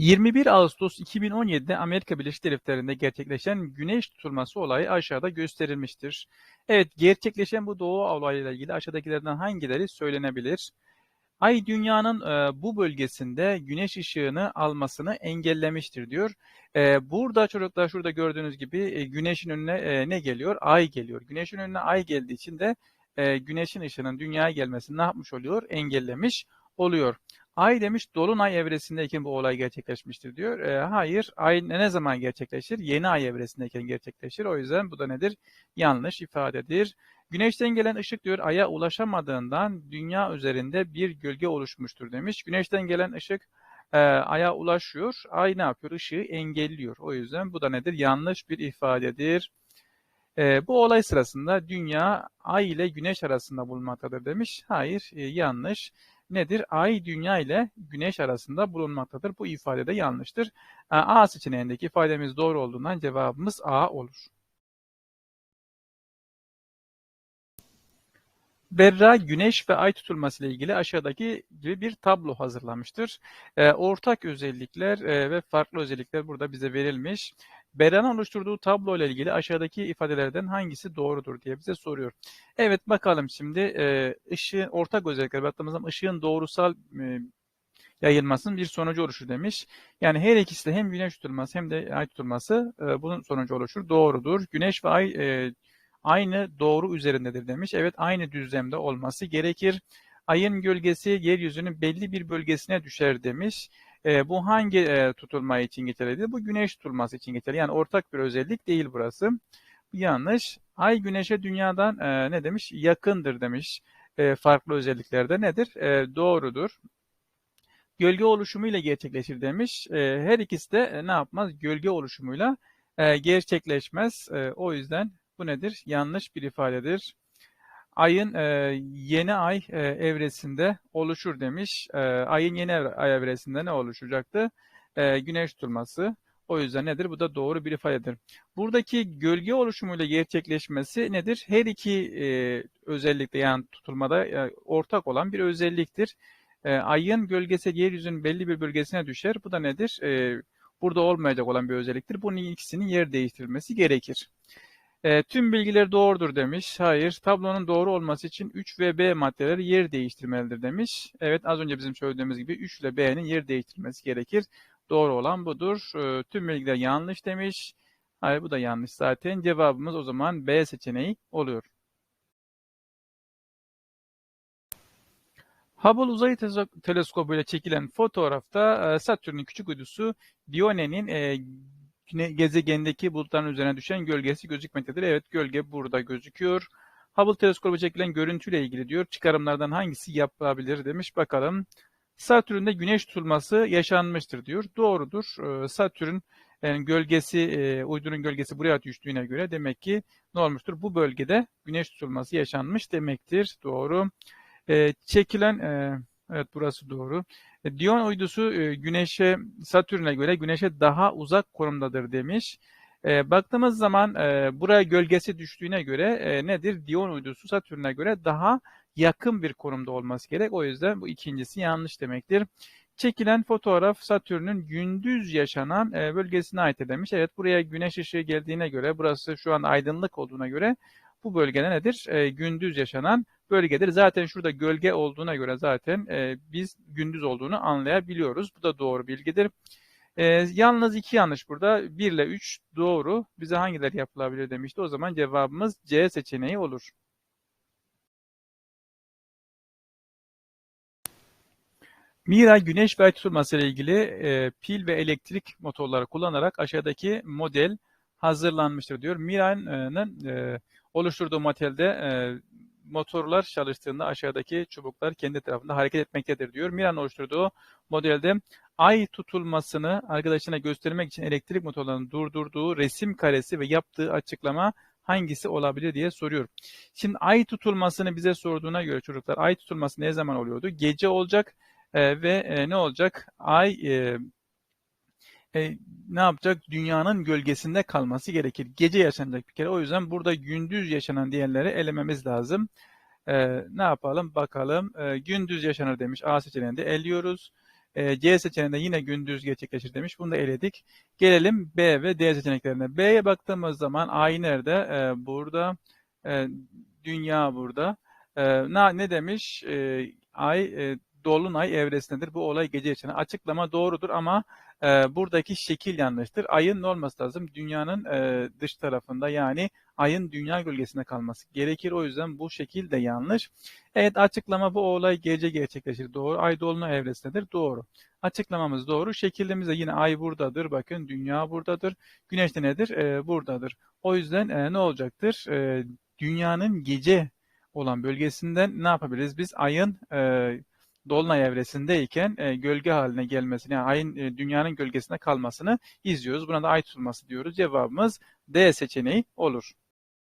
21 Ağustos 2017'de Amerika Birleşik Devletleri'nde gerçekleşen güneş tutulması olayı aşağıda gösterilmiştir. Evet, gerçekleşen bu doğu olayıyla ilgili aşağıdakilerden hangileri söylenebilir? Ay dünyanın e, bu bölgesinde güneş ışığını almasını engellemiştir diyor. E, burada çocuklar şurada gördüğünüz gibi e, güneşin önüne e, ne geliyor? Ay geliyor. Güneşin önüne ay geldiği için de e, güneşin ışığının dünyaya gelmesini ne yapmış oluyor? Engellemiş oluyor. Ay demiş dolunay evresindeyken bu olay gerçekleşmiştir diyor. E, hayır, ay ne zaman gerçekleşir? Yeni ay evresindeyken gerçekleşir. O yüzden bu da nedir? Yanlış ifadedir. Güneşten gelen ışık diyor aya ulaşamadığından dünya üzerinde bir gölge oluşmuştur demiş. Güneşten gelen ışık e, aya ulaşıyor. Ay ne yapıyor? Işığı engelliyor. O yüzden bu da nedir? Yanlış bir ifadedir. E, bu olay sırasında dünya ay ile güneş arasında bulunmaktadır demiş. Hayır, e, yanlış nedir? Ay dünya ile güneş arasında bulunmaktadır. Bu ifade de yanlıştır. E, A seçeneğindeki ifademiz doğru olduğundan cevabımız A olur. Berra güneş ve ay tutulması ile ilgili aşağıdaki gibi bir tablo hazırlamıştır. E, ortak özellikler e, ve farklı özellikler burada bize verilmiş. Berra'nın oluşturduğu tablo ile ilgili aşağıdaki ifadelerden hangisi doğrudur diye bize soruyor. Evet bakalım şimdi e, ışığın ortak özellikler baktığımız zaman ışığın doğrusal e, yayılmasının bir sonucu oluşur demiş. Yani her ikisi de hem güneş tutulması hem de ay tutulması e, bunun sonucu oluşur. Doğrudur. Güneş ve ay e, aynı doğru üzerindedir demiş. Evet aynı düzlemde olması gerekir. Ayın gölgesi yeryüzünün belli bir bölgesine düşer demiş. E, bu hangi e, tutulma için geçerlidir? Bu güneş tutulması için geçerli. Yani ortak bir özellik değil burası. Yanlış. Ay güneşe dünyadan e, ne demiş? Yakındır demiş. E, farklı özelliklerde nedir? E, doğrudur. Gölge oluşumuyla gerçekleşir demiş. E, her ikisi de e, ne yapmaz? Gölge oluşumuyla e, gerçekleşmez. E, o yüzden bu nedir? Yanlış bir ifadedir. Ayın e, yeni ay e, evresinde oluşur demiş. E, ayın yeni ay evresinde ne oluşacaktı? E, güneş tutulması. O yüzden nedir? Bu da doğru bir ifadedir. Buradaki gölge oluşumuyla gerçekleşmesi nedir? Her iki e, özellikle yani tutulmada e, ortak olan bir özelliktir. E, ayın gölgesi yeryüzünün belli bir bölgesine düşer. Bu da nedir? E, burada olmayacak olan bir özelliktir. Bunun ikisinin yer değiştirilmesi gerekir. E, tüm bilgiler doğrudur demiş. Hayır. Tablonun doğru olması için 3 ve B maddeleri yer değiştirmelidir demiş. Evet az önce bizim söylediğimiz gibi 3 ile B'nin yer değiştirilmesi gerekir. Doğru olan budur. E, tüm bilgiler yanlış demiş. Hayır bu da yanlış zaten. Cevabımız o zaman B seçeneği oluyor. Hubble Uzay Teleskobu ile çekilen fotoğrafta Satürn'ün küçük uydusu Dione'nin gezegendeki bulutların üzerine düşen gölgesi gözükmektedir. Evet gölge burada gözüküyor. Hubble teleskobu çekilen görüntüyle ilgili diyor. Çıkarımlardan hangisi yapılabilir demiş. Bakalım. Satürn'de güneş tutulması yaşanmıştır diyor. Doğrudur. Ee, Satürn yani gölgesi, e, uydunun gölgesi buraya düştüğüne göre demek ki ne olmuştur? Bu bölgede güneş tutulması yaşanmış demektir. Doğru. E, çekilen, e, evet burası doğru. E, Diyon uydusu e, Güneş'e, Satürn'e göre Güneş'e daha uzak konumdadır demiş. E, baktığımız zaman e, buraya gölgesi düştüğüne göre e, nedir? Diyon uydusu Satürn'e göre daha yakın bir konumda olması gerek. O yüzden bu ikincisi yanlış demektir. Çekilen fotoğraf Satürn'ün gündüz yaşanan e, bölgesine ait demiş. Evet buraya güneş ışığı geldiğine göre burası şu an aydınlık olduğuna göre bu bölgede nedir? E, gündüz yaşanan bölgedir. Zaten şurada gölge olduğuna göre zaten e, biz gündüz olduğunu anlayabiliyoruz. Bu da doğru bilgidir. E, yalnız iki yanlış burada. 1 ile 3 doğru. Bize hangileri yapılabilir demişti. O zaman cevabımız C seçeneği olur. Mira güneş ve ay tutulması ile ilgili e, pil ve elektrik motorları kullanarak aşağıdaki model hazırlanmıştır diyor. Mira'nın e, oluşturduğu modelde e, motorlar çalıştığında aşağıdaki çubuklar kendi tarafında hareket etmektedir diyor. Mira'nın oluşturduğu modelde ay tutulmasını arkadaşına göstermek için elektrik motorlarının durdurduğu resim karesi ve yaptığı açıklama hangisi olabilir diye soruyor. Şimdi ay tutulmasını bize sorduğuna göre çocuklar ay tutulması ne zaman oluyordu? Gece olacak e, ve e, ne olacak? Ay e, e, ne yapacak? Dünyanın gölgesinde kalması gerekir. Gece yaşanacak bir kere. O yüzden burada gündüz yaşanan diğerleri elememiz lazım. E, ne yapalım? Bakalım. E, gündüz yaşanır demiş. A seçeneğinde eliyoruz. E, C seçeneğinde yine gündüz gerçekleşir demiş. Bunu da eledik. Gelelim B ve D seçeneklerine. B'ye baktığımız zaman Ay nerede? E, burada. E, dünya burada. E, ne, ne demiş? E, ay e, dolunay evresindedir. Bu olay gece yaşanır. Açıklama doğrudur ama e, buradaki şekil yanlıştır. Ayın ne olması lazım? Dünyanın e, dış tarafında yani ayın dünya gölgesinde kalması gerekir. O yüzden bu şekil de yanlış. Evet açıklama bu olay gece gerçekleşir. Doğru. Ay dolunay evresindedir. Doğru. Açıklamamız doğru. Şekilimiz de yine ay buradadır. Bakın dünya buradadır. Güneş de nedir? E, buradadır. O yüzden e, ne olacaktır? E, dünyanın gece olan bölgesinden ne yapabiliriz? Biz ayın e, dolunay evresindeyken e, gölge haline gelmesini, yani ayın e, dünyanın gölgesinde kalmasını izliyoruz. Buna da ay tutulması diyoruz. Cevabımız D seçeneği olur.